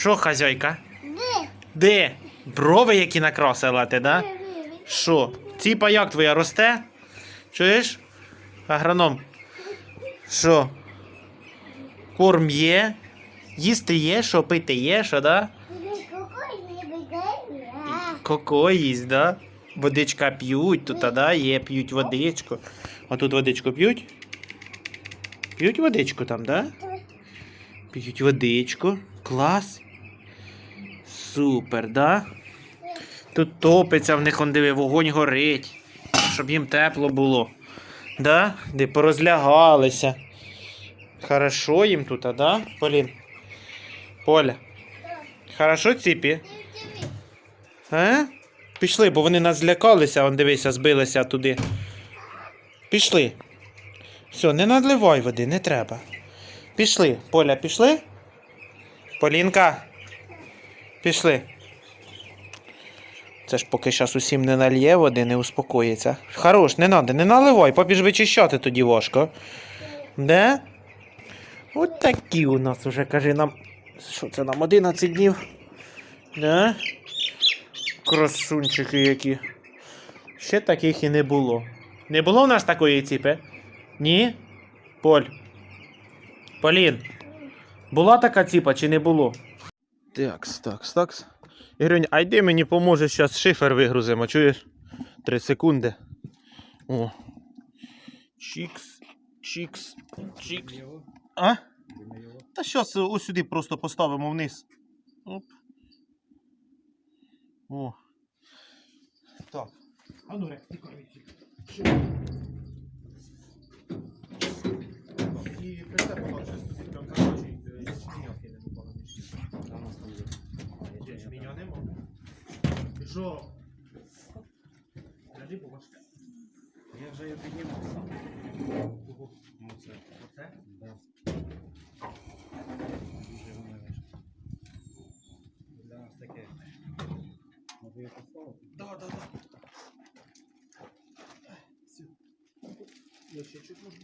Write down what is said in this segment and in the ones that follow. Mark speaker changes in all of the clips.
Speaker 1: Що, хазяйка?
Speaker 2: Де?
Speaker 1: Де? Брови, які накрасила ти, да? Що? Ціпа як твоя росте? Чуєш? Агроном. Що? Корм є? Їсти є, що пити є, що, да? Коко їсть, да? Водичка п'ють, тут, да, є, п'ють водичку. А тут водичку п'ють? П'ють водичку там, да? П'ють водичку. Клас. Супер, да? Тут топиться в них, он диви, вогонь горить. Щоб їм тепло було. Да? Де порозлягалися. Хорошо їм тут, а да? Полін? Поля. Хорошо, ціпі? А? Пішли, бо вони нас злякалися, он дивися, збилися туди. Пішли. Все, не надливай води, не треба. Пішли. Поля, пішли? Полінка. Пішли. Це ж поки зараз усім не нальє води, не успокоїться. Хорош, не надо, не наливай, побіж вичищати тоді важко. Де? От такі у нас уже, каже нам. Що це нам 11 днів? Да? Красунчики які. Ще таких і не було. Не було у нас такої ціпи? Ні? Поль. Полін. Була така ціпа чи не було? Такс, такс, такс. Ігрюнь, а йди мені поможеш зараз шифер вигрузимо, чуєш? Три секунди. О. Чікс, чікс, чікс. А? Та щас ось сюди просто поставимо вниз. Оп. О. Так. А ну, Рек, тікай відсюди. І прицеп отак щось туди прям закачують, е, ячменьок я не бачу. Ячменя нема. Що? Гляди, бо важке.
Speaker 3: Я вже її піднімав сам. Ну це.
Speaker 1: Оце?
Speaker 3: Да. Дуже воно важко. Для нас таке. Може його поставити?
Speaker 1: Да, да, да. Все. Я ще чуть можу.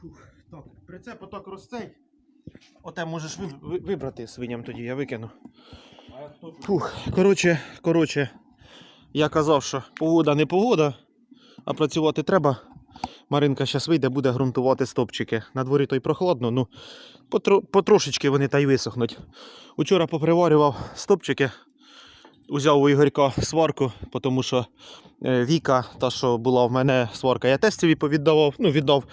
Speaker 1: Фух, так, прицеп отак росте. Оте можеш ви- ви- вибрати свиням тоді, я викину. Фух, коротше, коротше, я казав, що погода не погода, а працювати треба. Маринка зараз вийде, буде ґрунтувати стопчики. На дворі то й прохладно, ну потро, потрошечки вони та й висохнуть. Учора поприварював стопчики, узяв у Ігорька сварку, тому що е, Віка, та що була в мене сварка, я тестові повіддавав, ну віддав.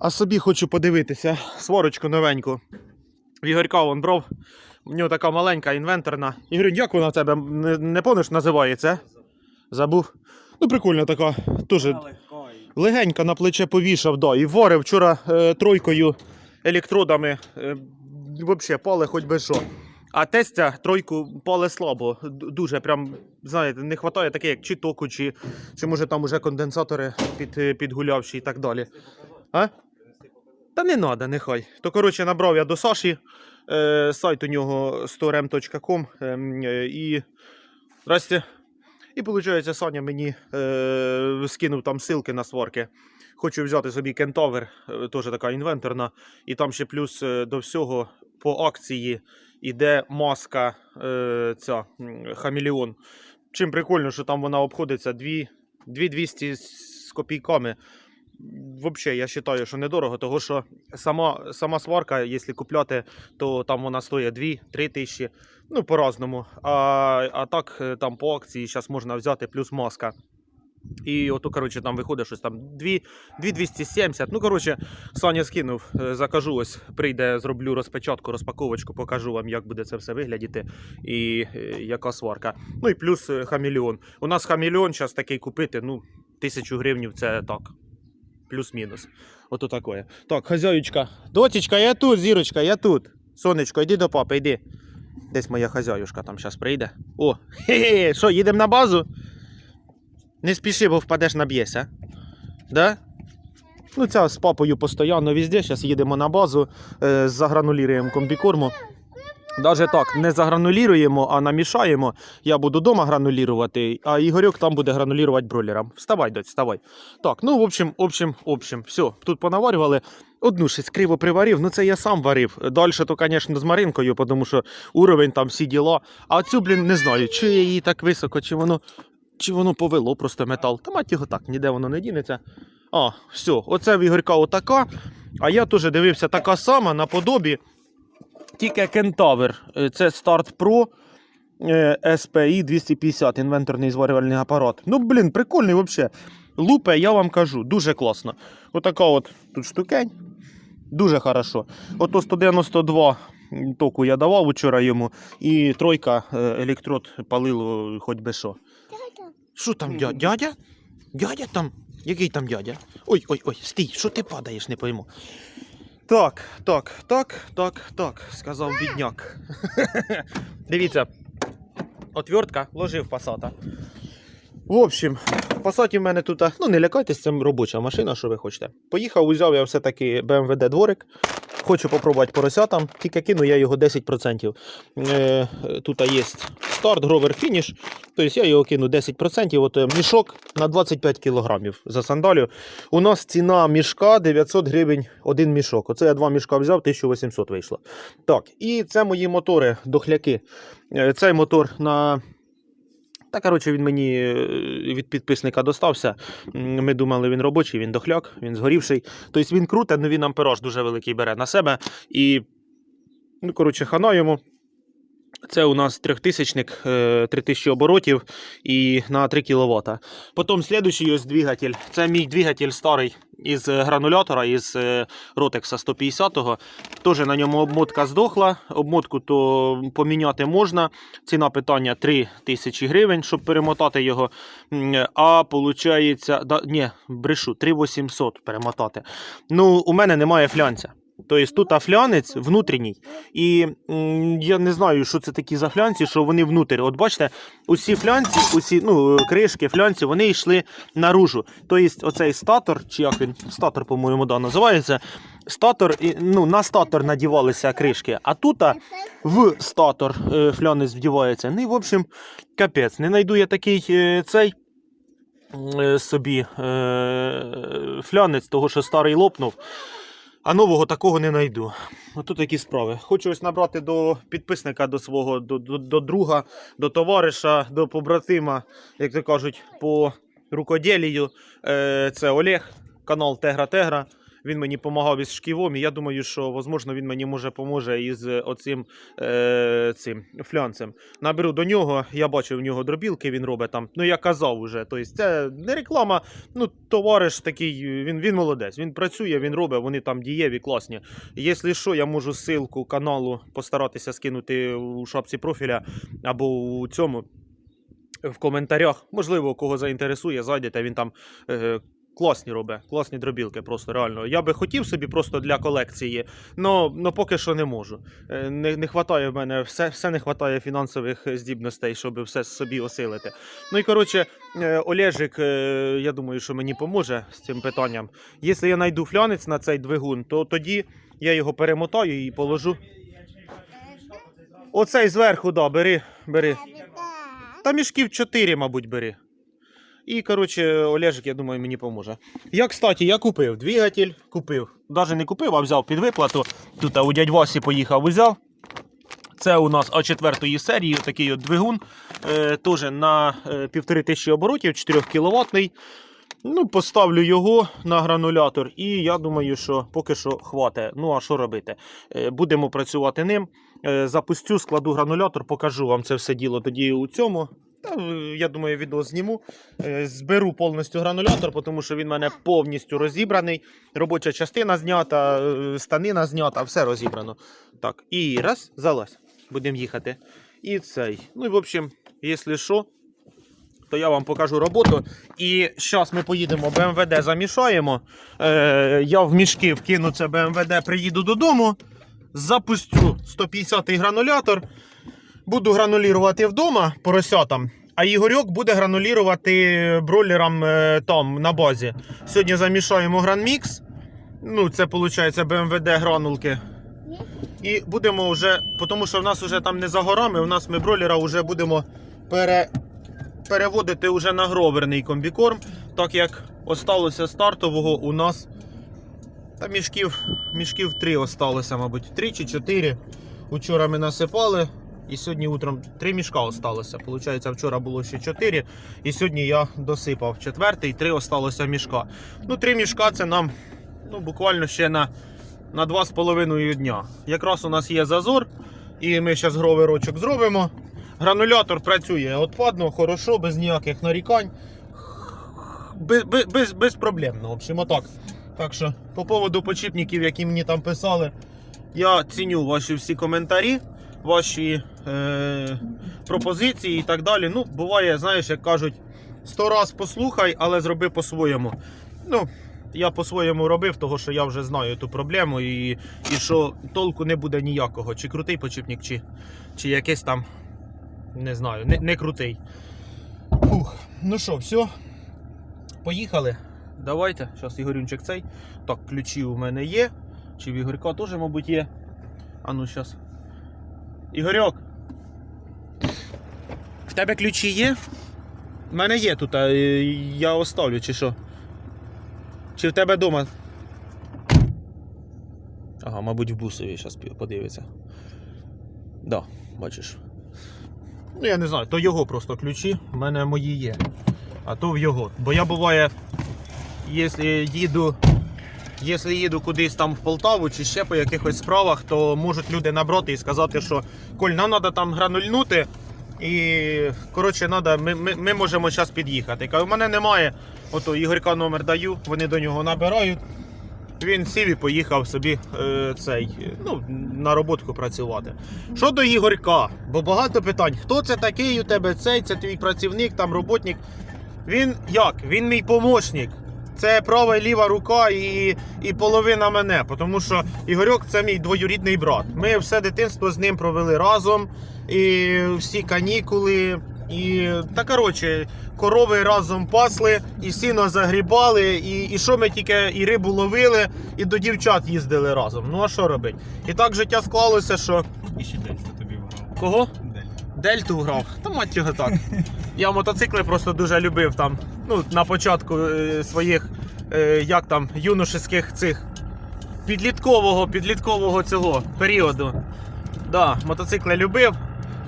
Speaker 1: А собі хочу подивитися сварочку новеньку. Ігорька вон брав. У нього така маленька інвенторна. Ігор, як вона в тебе не, не помниш, називається? Забув. Ну, прикольна така. Дуже легенько на плече повішав, да. І варив вчора е, тройкою електродами. Е, Взагалі, пале хоч би що. А тестя тройку пале слабо. Дуже прям, знаєте, не вистачає таке, як чи току, чи, чи може там уже конденсатори під, підгулявші і так далі. А? Та не треба, нехай. То коротше набрав я до Саші. Е, сайт у нього storem.com ем, е, і. Здрасте. І виходить, Саня мені е, скинув там ссылки на сварки. Хочу взяти собі кентавер, е, теж така інвенторна. І там ще плюс е, до всього по акції іде маска е, ця м, хамелеон. Чим прикольно, що там вона обходиться 2 2200 з копійками. Взагалі, я вважаю, що недорого, тому що сама, сама сварка, якщо купляти, то там вона стоїть 2-3 тисячі, ну по-разному. А, а так е, там по акції зараз можна взяти плюс маска. І ото, коротше, там виходить щось там 2, 270. Ну, коротше, Саня скинув, е, закажу ось, прийде, зроблю розпечатку, розпаковочку, покажу вам, як буде це все виглядіти і е, яка сварка. Ну і плюс е. У нас хамелеон зараз такий купити, ну, тисячу гривнів це так. Плюс-мінус. Ото таке. Так, хазяючка. Дочечка, я тут, зірочка, я тут. Сонечко, йди до папи, йди. Десь моя хазяюшка там зараз прийде. О, хе-хе, що, їдемо на базу? Не спіши, бо впадеш наб'єся. Да? Ну, ця з папою постійно везде. Зараз їдемо на базу, е, загранулюємо комбікорму. Даже так, не загрануліруємо, а намішаємо. Я буду вдома гранулірувати, а Ігорьок там буде гранулірувати бройлером. Вставай, доць, вставай. Так, ну, в общем, в общем, в общем, все, тут понаварювали. Одну щось криво приварив, ну це я сам варив. Далі то, звісно, з Маринкою, тому що уровень там всі діла. А цю, блін, не знаю, чи я її так високо, чи воно, чи воно повело просто метал. Та мать його так, ніде воно не дінеться. А, все, оце в Ігорька отака. А я теж дивився така сама наподобі. Тільки Кентавр. Е, Це Start Pro е, SPI 250, інвенторний зварювальний апарат. Ну, блін, прикольний взагалі. Лупе, я вам кажу, дуже класно. Отака от тут штукень. Дуже хорошо. Ото 192 току я давав вчора йому, і тройка е, електрод палило хоч би що.
Speaker 2: Тата.
Speaker 1: Що там, дя- дядя? Дядя там? Який там дядя? Ой, ой, ой, стій, що ти падаєш, не пойму. Так, так, так, так, так, сказав бідняк. Дивіться, отвертка ложив пасата. В общем, пасаті в мене тут, ну не лякайтесь, це робоча машина, що ви хочете. Поїхав, узяв я все-таки BMW дворик. Хочу попробувати поросятам, тільки кину я його 10%. Е, тут є старт, гровер, фініш. Тобто я його кину 10%. От е, мішок на 25 кілограмів за сандалю. У нас ціна мішка 900 гривень один мішок. Оце я два мішка взяв, 1800 вийшло. Так, і це мої мотори, дохляки. Е, Цей мотор на. Та, коротше, він мені е, від підписника достався. Ми думали, він робочий, він дохляк, він згорівший. Тобто він круте, але він ампераж дуже великий бере на себе. І, ну, коротше, хана йому. Це у нас трьохтисячник, е, 3000 оборотів і на 3 кВт. Потім слідуючий ось двигатель. Це мій двигатель старий із е, гранулятора, із е, Rotex 150-го. Теж на ньому обмотка здохла. Обмотку то поміняти можна. Ціна питання 3 тисячі гривень, щоб перемотати його. А виходить, да, ні, брешу, 3800 перемотати. Ну, у мене немає флянця. Тобто тут флянець внутрішній. І м, я не знаю, що це такі за флянці, що вони внутрі. От бачите, усі флянці, усі ну, кришки, флянці, вони йшли наружу. Тобто, оцей статор, чи як він, статор, по-моєму, да, називається. Статор, ну, на статор надівалися кришки, а тут в статор е, флянець вдівається. Ну і, в общем, капець. Не знайду я такий е, цей е, собі флянець, того що старий лопнув. А нового такого не знайду. Отут такі справи. Хочу ось набрати до підписника, до свого, до, до, до друга, до товариша, до побратима, як то кажуть, по рукоділію. Е, це Олег, канал Тегра Тегра. Він мені допомагав із шківом, і я думаю, що можливо він мені може поможе із оцим е, цим флянцем. Наберу до нього, я бачив в нього дробілки, він робить там. Ну я казав уже. Тобто це не реклама, ну товариш такий, він, він молодець. Він працює, він робить, вони там дієві, класні. Якщо що, я можу ссылку каналу постаратися скинути у шапці профіля або у цьому. В коментарях, можливо, кого заінтересує, зайдете, він там е, класні робить, класні дробілки, просто реально. Я би хотів собі просто для колекції, але поки що не можу. Е, Не, не хватає в мене, все, все не хватає фінансових здібностей, щоб все собі осилити. Ну і коротше, е, Олежик, е, я думаю, що мені поможе з цим питанням. Якщо я знайду флянець на цей двигун, то тоді я його перемотаю і положу. Оцей зверху, да, бери, бери. Та мішків 4, мабуть, бери. І, коротше, Олежик, я думаю, мені поможе. Я, кстати, я купив двигатель, купив. Навіть не купив, а взяв під виплату. Тут у дядь Васі поїхав, взяв. Це у нас А4 серії, такий от двигун. Е, теж на е, 1500 оборотів, 4 кВт. Ну, поставлю його на гранулятор, і я думаю, що поки що хватить. Ну, а що робити? Е, будемо працювати ним. Е, запустю, складу гранулятор, покажу вам це все діло тоді у цьому. Та, я думаю, відео зніму. Е, Зберу повністю гранулятор, тому що він в мене повністю розібраний. Робоча частина знята, е, станина знята, все розібрано. Так, і раз, залазь. Будемо їхати. І цей. Ну і в общем, якщо що, то я вам покажу роботу. І зараз ми поїдемо БМВД замішаємо. Е, я в мішки вкину це БМВД, приїду додому, запустю 150-й гранулятор. Буду гранулірувати вдома поросятам, а Ігорьок буде гранулірувати бройлерам е, там на базі. Сьогодні замішаємо гранмікс. Ну, це виходить БМВД гранулки. І будемо вже, тому що в нас вже там не за горами, у нас ми бройлера вже будемо пере, переводити вже на гроверний комбікорм, так як осталося стартового у нас та мішків, мішків три осталося, мабуть, три чи чотири. Учора ми насипали, і сьогодні утром три мішка осталося. Получається, вчора було ще чотири, і сьогодні я досипав четвертий, три осталося мішка. Ну, три мішка це нам ну, буквально ще на, на два з половиною дня. Якраз у нас є зазор, і ми зараз гроверочок зробимо. Гранулятор працює отпадно, хорошо, без ніяких нарікань. Без, без, без, безпроблемно, в общем, отак. Так що, по поводу почіпників, які мені там писали, я ціню ваші всі коментарі, ваші е, пропозиції і так далі. Ну, буває, знаєш, як кажуть, сто раз послухай, але зроби по-своєму. Ну, я по-своєму робив, того що я вже знаю ту проблему і, і що толку не буде ніякого. Чи крутий почіпник, чи, чи якийсь там, не знаю, не, не крутий. Фух. Ну що, все. Поїхали. Давайте. Зараз Ігорюнчик цей. Так, ключі у мене є. Чи в Ігорька теж, мабуть, є. А ну зараз. Ігорьок. В тебе ключі є? У мене є тут, а е, я оставлю, чи що? Чи в тебе вдома? Ага, мабуть, в бусові зараз подивиться. Да, бачиш. Ну, я не знаю, то його просто ключі, в мене мої є. А то в його. Бо я буває, якщо їду, якщо їду кудись там в Полтаву чи ще по якихось справах, то можуть люди набрати і сказати, що Коль, нам треба там гранульнути. І коротше, надо, ми, ми, ми можемо зараз під'їхати. Кажу, у мене немає. Ото Ігорька номер даю, вони до нього набирають. Він сів і поїхав собі е, цей, ну, на роботку працювати. Що до Ігорька? Бо багато питань. Хто це такий у тебе цей? Це твій працівник, там роботник. Він як? Він мій помощник. Це права і ліва рука і, і половина мене. Тому що Ігорьок це мій двоюрідний брат. Ми все дитинство з ним провели разом. І всі канікули. І та коротше, корови разом пасли, і сіно загрібали, і, і що ми тільки і рибу ловили, і до дівчат їздили разом. Ну а що робити? І так життя склалося, що.
Speaker 3: І ще дельта тобі вграв.
Speaker 1: Кого?
Speaker 3: Дельта.
Speaker 1: Дельту грав. Та мать його так. Я мотоцикли просто дуже любив там. Ну, на початку е, своїх, е, як там, юношеських цих підліткового, підліткового цього періоду. Да, мотоцикли любив.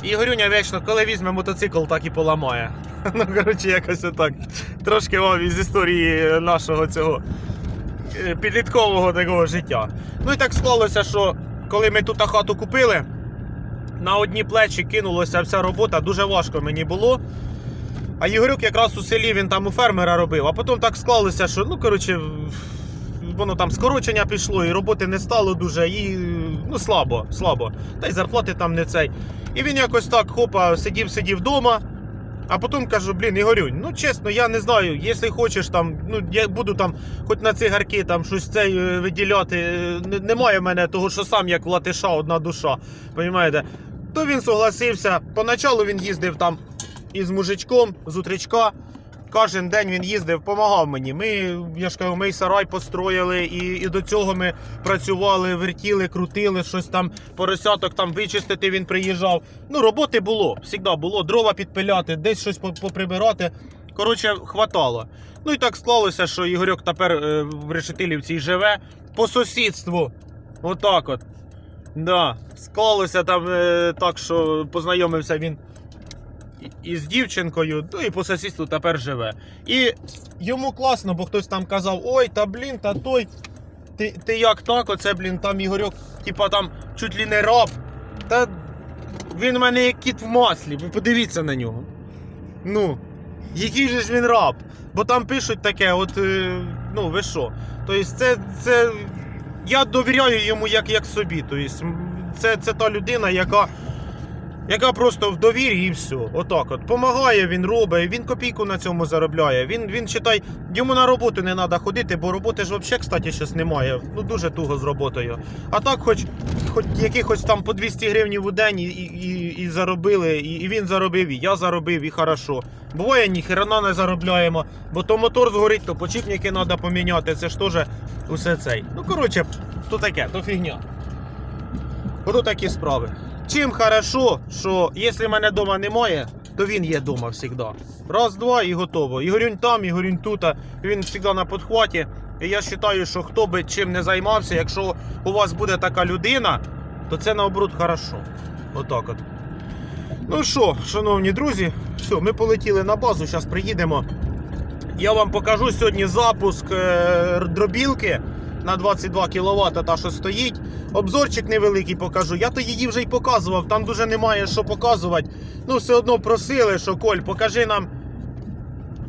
Speaker 1: І Ігорюня вічно, коли візьме мотоцикл, так і поламає. Ну, коротше, якось отак. Трошки вам із історії нашого цього е, підліткового такого життя. Ну і так склалося, що коли ми тут хату купили, на одні плечі кинулася вся робота, дуже важко мені було. А Ігорюк якраз у селі він там у фермера робив, а потім так склалося, що ну коротше, воно там скорочення пішло, і роботи не стало дуже, і ну слабо, слабо. Та й зарплати там не цей. І він якось так хопа, сидів, сидів вдома. А потім кажу, блін, Ігорюнь, ну чесно, я не знаю, якщо хочеш там, ну я буду там, хоч на цигарки там щось цей е, виділяти. е, Немає в мене того, що сам як латиша, одна душа. Понімаєте? То він согласився. Поначалу він їздив там із мужичком, з утречка. Кожен день він їздив, допомагав мені. Ми, я ж кажу, ми й сарай построїли, і, і до цього ми працювали, вертіли, крутили, щось там, поросяток там вичистити він приїжджав. Ну, роботи було, завжди було. Дрова підпиляти, десь щось по- поприбирати. Коротше, хватало. Ну і так склалося, що Ігорьок тепер е, в Решетилівці живе по сусідству. Отак от. Да. Склалося там е, так, що познайомився він із дівчинкою, ну і по сусідству тепер живе. І йому класно, бо хтось там казав: ой, та блін, та той. Ти, ти як так, оце, блін, там Ігорьок, типа там чуть ли не раб. Та він у мене як кіт в маслі, ви подивіться на нього. Ну, який же ж він раб? Бо там пишуть таке, от, е, ну ви що? Тобто, це, це. Я довіряю йому як, як собі. Тобто, це, це та людина, яка яка просто в довірі і все. Отак от. Помагає, він робить, він копійку на цьому заробляє. Він, він читай, йому на роботу не треба ходити, бо роботи ж взагалі, кстати, зараз немає. Ну дуже туго з роботою. А так, хоч, хоч якихось там по 200 гривень у день і, і, і, заробили, і, і він заробив, і я заробив, і хорошо. Буває, ні хрена не заробляємо, бо то мотор згорить, то почіпники треба поміняти. Це ж теж усе цей. Ну коротше, то таке, то фігня. Ото такі справи. Чим хорошо, що якщо мене вдома немає, то він є вдома завжди. Раз, два і готово. Ігорюнь там, Ігорюнь тут, він завжди на підхваті. І я вважаю, що хто би чим не займався, якщо у вас буде така людина, то це наоборот хорошо. Отак от. Ну що, шановні друзі, все, ми полетіли на базу, зараз приїдемо. Я вам покажу сьогодні запуск е, дробілки на 22 кВт, та що стоїть. Обзорчик невеликий покажу. Я то її вже й показував, там дуже немає що показувати. Ну, все одно просили, що Коль, покажи нам.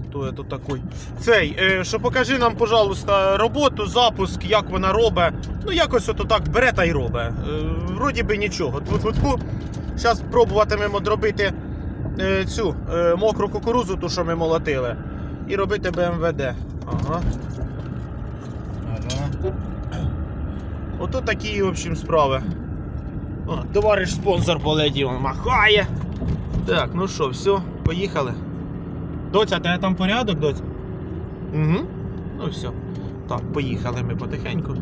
Speaker 1: Хто я тут такий? Цей, е, що покажи нам, пожалуйста, роботу, запуск, як вона робить. Ну, якось ото так бере та й робить. Е, вроді би нічого. Тьфу-тьфу-тьфу. Зараз пробуватимемо дробити е, цю мокру кукурузу, ту, що ми молотили, і робити БМВД. Ага. Ото такі, в общем, справи. О, товариш спонсор полетів, він махає. Так, ну що, все, поїхали. Доця, тебе там порядок, доця? Угу. Ну все. Так, поїхали ми потихеньку.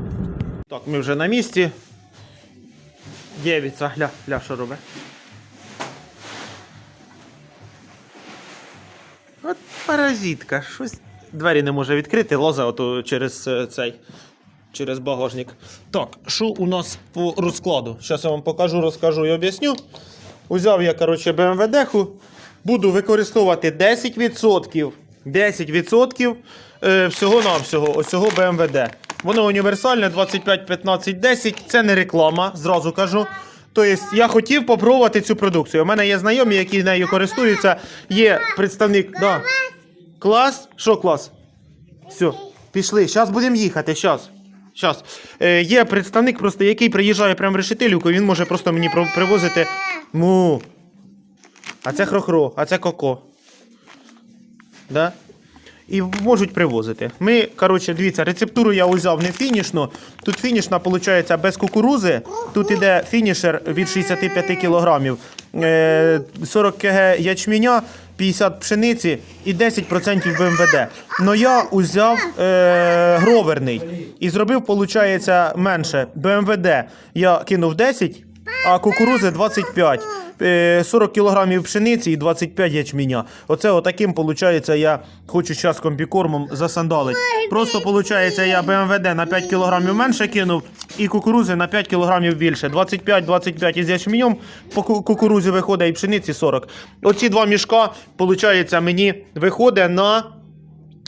Speaker 1: Так, ми вже на місці. Дєвіця, гля, гля, що робить. От паразитка, щось. Двері не може відкрити, лоза ото через е, цей. Через багажник. Так, що у нас по розкладу? Зараз я вам покажу, розкажу і об'ясню. Узяв я, коротше, БМВД-ху. Буду використовувати 10%. 10% е, всього-навсього ось цього БМВД. Воно універсальне 25, 15, 10. Це не реклама, зразу кажу. Тобто я хотів попробувати цю продукцію. У мене є знайомі, які нею користуються. Є представник. Да. Клас? Що клас? Все, пішли. Зараз будемо їхати. Зараз. Щас. Е, є представник, просто, який приїжджає прямо в решетилівку, він може просто мені привозити. Му. А це хрохро, а це коко. Да? І можуть привозити. Ми, коротше, дивіться, рецептуру я узяв не фінішну. Тут фінішна, виходить, без кукурузи. Тут іде фінішер від 65 кг. Е, 40 кг ячменя, 50 пшениці і 10% БМВД. Но я узяв е, гроверний і зробив, виходить, менше. БМВД я кинув 10, а кукурузи 25. Е, 40 кг пшениці і 25 ячменя. Оце отаким, виходить, я хочу зараз комбікормом засандалити. Просто, виходить, я БМВД на 5 кг менше кинув і кукурузи на 5 кг більше. 25-25 із ячменем по кукурузі виходить і пшениці 40. Оці два мішка, виходить, мені виходить на...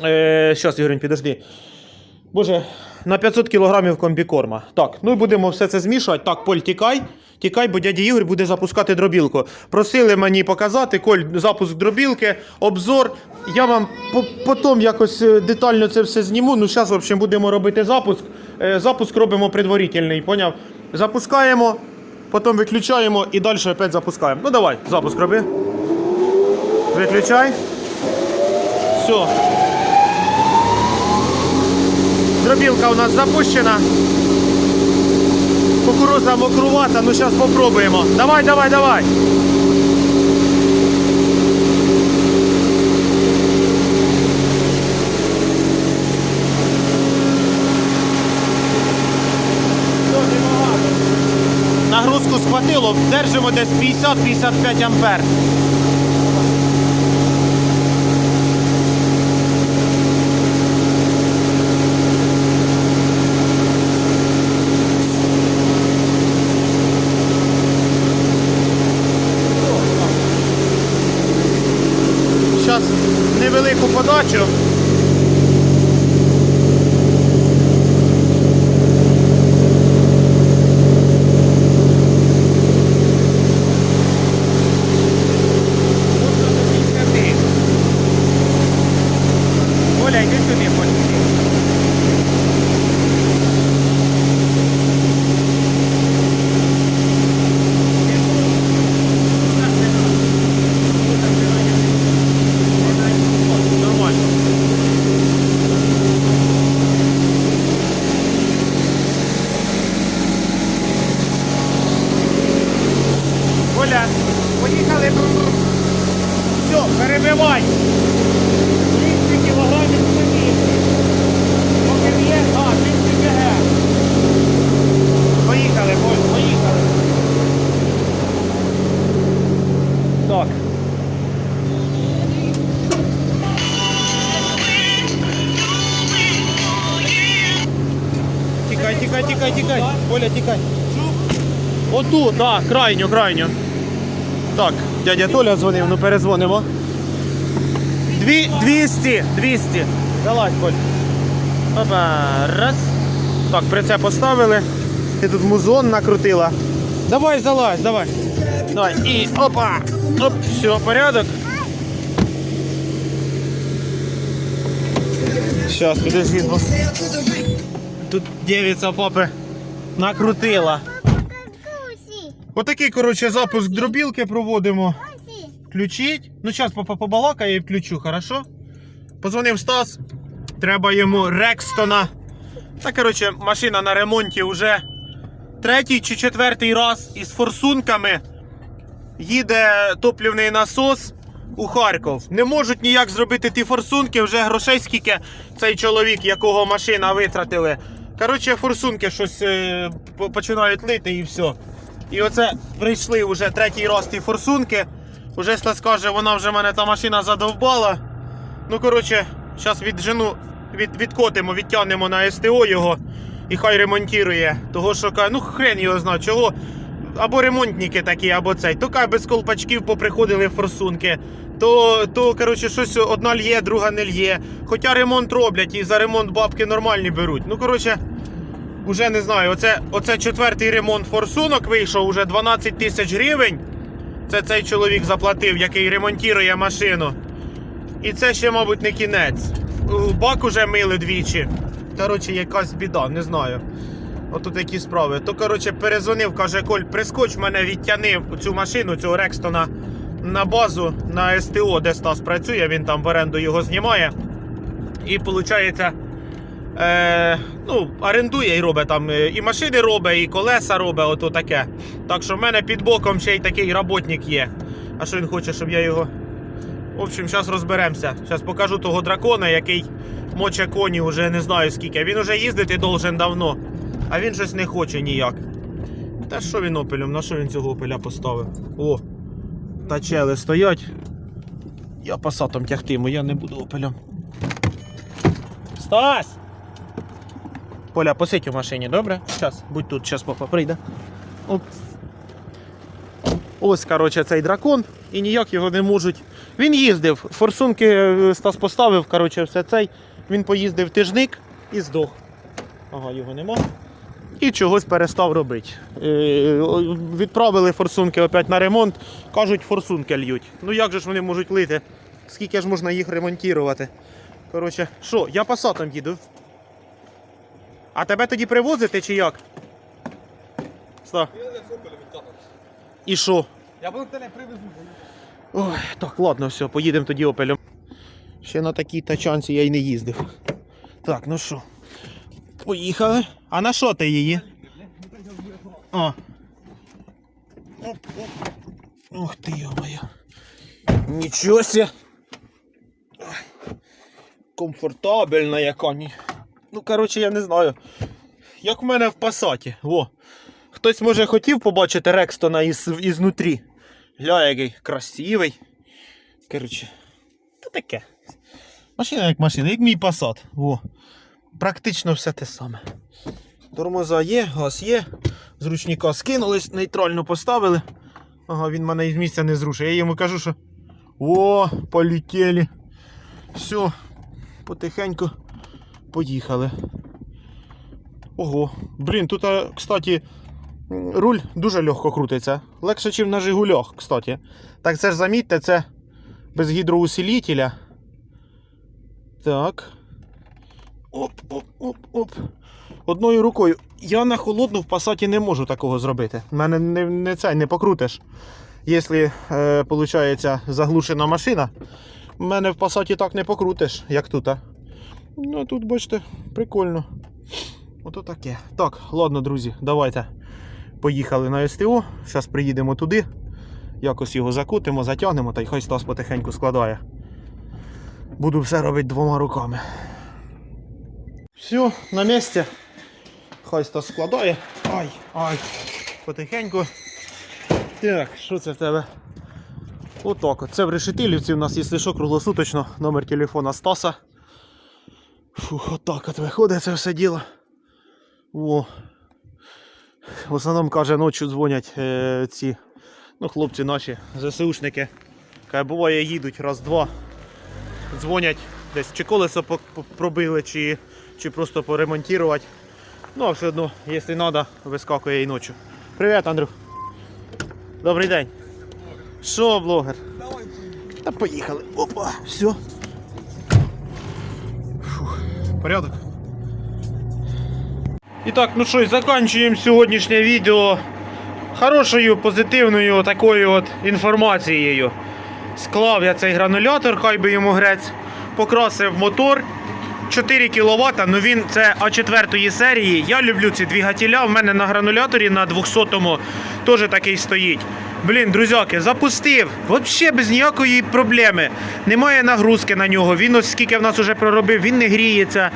Speaker 1: Е, щас, Ігорень, підожди. Боже, на 500 кілограмів комбікорма. Так, ну і будемо все це змішувати. Так, Поль, тікай. Тікай, бо дядя Ігор буде запускати дробілку. Просили мені показати, Коль, запуск дробілки, обзор. Я вам по- потім якось е, детально це все зніму. Ну, зараз, в общем, будемо робити запуск. Е, Запуск робимо предварительний, поняв? Запускаємо, потім виключаємо і далі опять запускаємо. Ну давай, запуск роби. Виключай. Все. Дробілка у нас запущена. Кукуруза мокрувата, ну зараз попробуємо. Давай, давай, давай. Нагрузку схватило, держимо десь 50-55 ампер. Belgium. поля. Поїхали. Все, перебивай. 200 кілограмів цеміння. Поки є, а, 200 ГГ. Поїхали, Коль, поїхали. Так. Тікай, тікай, тікай, тікай. Оля, тікай. Оту, так, да, крайню, крайню. Так, дядя Толя дзвонив, ну перезвонимо. Дві, 200, 200. Залазь, Коль. Опа, раз. Так, прицеп поставили. Ти тут музон накрутила. Давай, залазь, давай. Давай. І опа. Оп, все, порядок. Подожди. бо Тут дівиця папи накрутила. Отакий, коротше, запуск дробілки проводимо.
Speaker 2: кусі.
Speaker 1: Включить. Ну, зараз папа побалакає і включу, хорошо? Позвонив Стас. Треба йому Рекстона. Та, коротше, машина на ремонті вже третій чи четвертий раз із форсунками. Їде топлівний насос у Харків. Не можуть ніяк зробити ті форсунки, вже грошей скільки цей чоловік, якого машина витратили. Коротше, форсунки щось е, починають лити і все. І оце прийшли вже третій раз ті форсунки. Уже Стас каже, вона вже мене та машина задовбала. Ну, коротше, зараз віджену, від, відкотимо, відтягнемо на СТО його і хай ремонтує. Того що ну хрен його знає, чого. Або ремонтники такі, або цей. То кай без колпачків поприходили форсунки. То, то коротше, щось одна лє, друга не лє. Хоча ремонт роблять і за ремонт бабки нормальні беруть. Ну, коротше, уже не знаю. Оце, оце четвертий ремонт форсунок вийшов, уже 12 тисяч гривень. Це цей чоловік заплатив, який ремонтує машину. І це ще, мабуть, не кінець. Бак уже мили двічі. Коротше, якась біда, не знаю. Ото такі справи. То, коротше, перезвонив, каже, Коль, прискоч мене відтянив цю машину, цього Рекстона на базу на СТО, де Стас працює, він там в оренду його знімає. І виходить, е, ну, орендує і робить там е, і машини робить, і колеса робить, ото таке. Так що в мене під боком ще й такий роботник є. А що він хоче, щоб я його. В общем, зараз розберемося. Зараз покажу того дракона, який моче коні вже не знаю скільки. Він уже їздити должен давно, а він щось не хоче ніяк. Та що він опелем? На що він цього опеля поставив? О! Тачели стоять. Я пасатом тягтиму, я не буду опелем. Стась! Поля, посидь у машині, добре? Зараз, будь тут, зараз папа прийде. Оп. Ось, коротше, цей дракон, і ніяк його не можуть. Він їздив, форсунки е, Стас поставив, коротше, все цей. Він поїздив тижник і здох. Ага, його нема. І чогось перестав робити. Е, відправили форсунки опять на ремонт. Кажуть, форсунки льють. Ну як же ж вони можуть лити? Скільки ж можна їх ремонтувати? Коротше, що, я пасатом їду. А тебе тоді привозити чи як? Ста. І що?
Speaker 3: Я буду тебе привезу.
Speaker 1: Ой, так, ладно, все, поїдемо тоді опелем. Ще на такій тачанці я й не їздив. Так, ну що, поїхали. А на що ти її? О. Оп, оп. Ух ти. Нічого ся. Комфортабельна яка. ні. Ну, коротше, я не знаю. Як в мене в пасаті. Во. Хтось, може, хотів побачити Рекстона із, ізнутрі. Гля, який красивий. Коротше, та таке. Машина як машина, як мій Passat. Во. Практично все те саме. Тормоза є, газ є. З скинулись, нейтрально поставили. Ага, він мене із місця не зрушить. Я йому кажу, що. О, полетіли. Все, потихеньку поїхали. Ого, блін, тут, а, кстати, руль дуже легко крутиться. Легше, ніж на Жигулях, кстати. Так це ж замітьте, це без гідроусилителя. Так. Оп, оп, оп, оп. Одною рукою. Я на холодну в пасаті не можу такого зробити. У мене не, не це не покрутиш. Якщо, е, заглушена машина, в мене в пасаті так не покрутиш, як тут. Ну, а тут, бачите, прикольно. Ото таке. Так, ладно, друзі, давайте. Поїхали на СТО. Зараз приїдемо туди. Якось його закутимо, затягнемо та й хай Стас потихеньку складає. Буду все робити двома руками. Все, на місці. Хай Стас складає. Ай, ай. Потихеньку. Так, що це в тебе? Отак. от. Це в решетилівці у нас, якщо що, круглосуточно, номер телефона Стаса. Фух, отак от виходить це все діло. О. В основному каже, ночі дзвонять е, ці ну, хлопці наші, ЗСУшники. Каже, буває, їдуть раз-два. Дзвонять десь чи колесо пробили, чи, чи просто поремонтувати. Ну, а все одно, якщо треба, вискакує і ночі. Привіт, Андрюх. Добрий день. Що, блогер? Та поїхали. Опа, все.
Speaker 3: Порядок?
Speaker 1: І так, ну що, закінчуємо сьогоднішнє відео хорошою, позитивною такою от інформацією. Склав я цей гранулятор, хай би йому грець, покрасив мотор. 4 кВт, ну він це А4 серії. Я люблю ці двигателя. В мене на грануляторі на 200-му теж такий стоїть. Блін, друзяки, запустив. Взагалі без ніякої проблеми. Немає нагрузки на нього. Він ось скільки в нас вже проробив, він не гріється.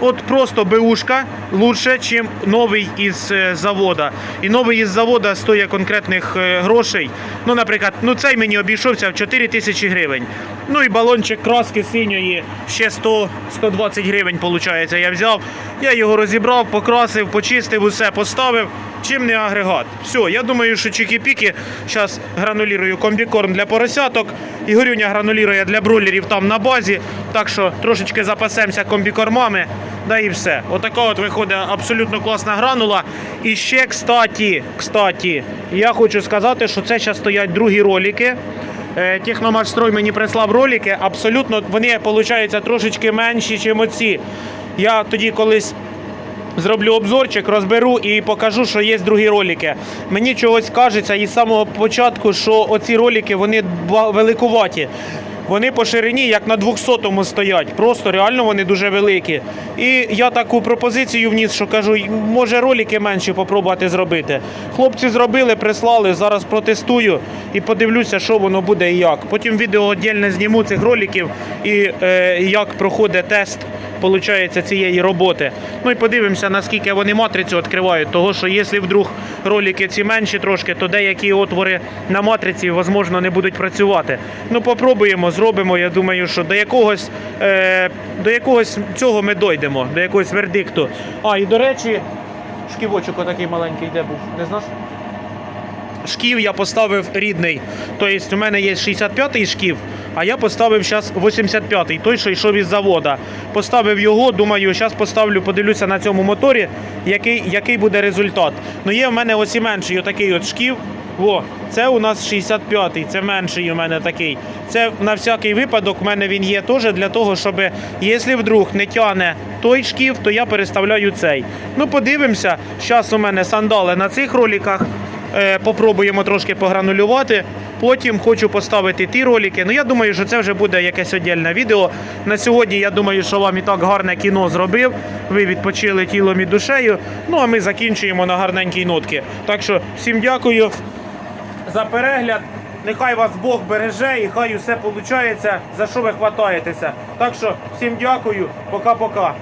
Speaker 1: От просто БУшка лучше, ніж новий із е, завода. І новий із завода стоїть конкретних е, грошей. Ну, наприклад, ну цей мені обійшовся в 4 тисячі гривень. Ну і балончик краски синьої ще 100-120 гривень, виходить, я взяв. Я його розібрав, покрасив, почистив, усе поставив. Чим не агрегат. Все, я думаю, що чики-піки. Зараз гранулірую комбікорм для поросяток. Ігорюня гранулірує для бройлерів там на базі. Так що трошечки запасемося комбікормами. Да і все. Отака от виходить абсолютно класна гранула. І ще, кстати, кстати, я хочу сказати, що це зараз стоять другі ролики. Е, Техномашстрой мені прислав ролики. Абсолютно вони, виходить, трошечки менші, ніж оці. Я тоді колись Зроблю обзорчик, розберу і покажу, що є другі ролики. Мені чогось кажеться із самого початку, що оці ролики вони великуваті. Вони по ширині, як на 200-му стоять. Просто реально вони дуже великі. І я таку пропозицію вніс, що кажу, може ролики менші попробувати зробити. Хлопці зробили, прислали, зараз протестую і подивлюся, що воно буде і як. Потім відео віддільне зніму цих роликів і е, як проходить тест получається цієї роботи. Ну і подивимося, наскільки вони матрицю відкривають. Того, що якщо вдруг ролики ці менші трошки, то деякі отвори на матриці, можливо, не будуть працювати. Ну, попробуємо, зробимо. Я думаю, що до якогось, е, до якогось цього ми дойдемо, до якогось вердикту. А, і до речі, шківочок отакий маленький де був, не знаєш? Шків я поставив рідний. Тобто у мене є 65-й шків, а я поставив зараз 85-й, той, що йшов із завода. Поставив його, думаю, зараз поставлю, подивлюся на цьому моторі, який, який буде результат. Ну є в мене ось і менший отакий от шків. О, це у нас 65-й, це менший у мене такий. Це на всякий випадок в мене він є теж для того, щоб якщо вдруг не тяне той шків, то я переставляю цей. Ну, подивимося. Зараз у мене сандали на цих роликах. Е, попробуємо трошки погранулювати. Потім хочу поставити ті ролики. Ну я думаю, що це вже буде якесь віддільне відео. На сьогодні я думаю, що вам і так гарне кіно зробив. Ви відпочили тілом і душею. Ну а ми закінчуємо на гарненькій нотки. Так що всім дякую за перегляд. Нехай вас Бог береже і хай усе виходить, за що ви хватаєтеся. Так що всім дякую, пока-пока.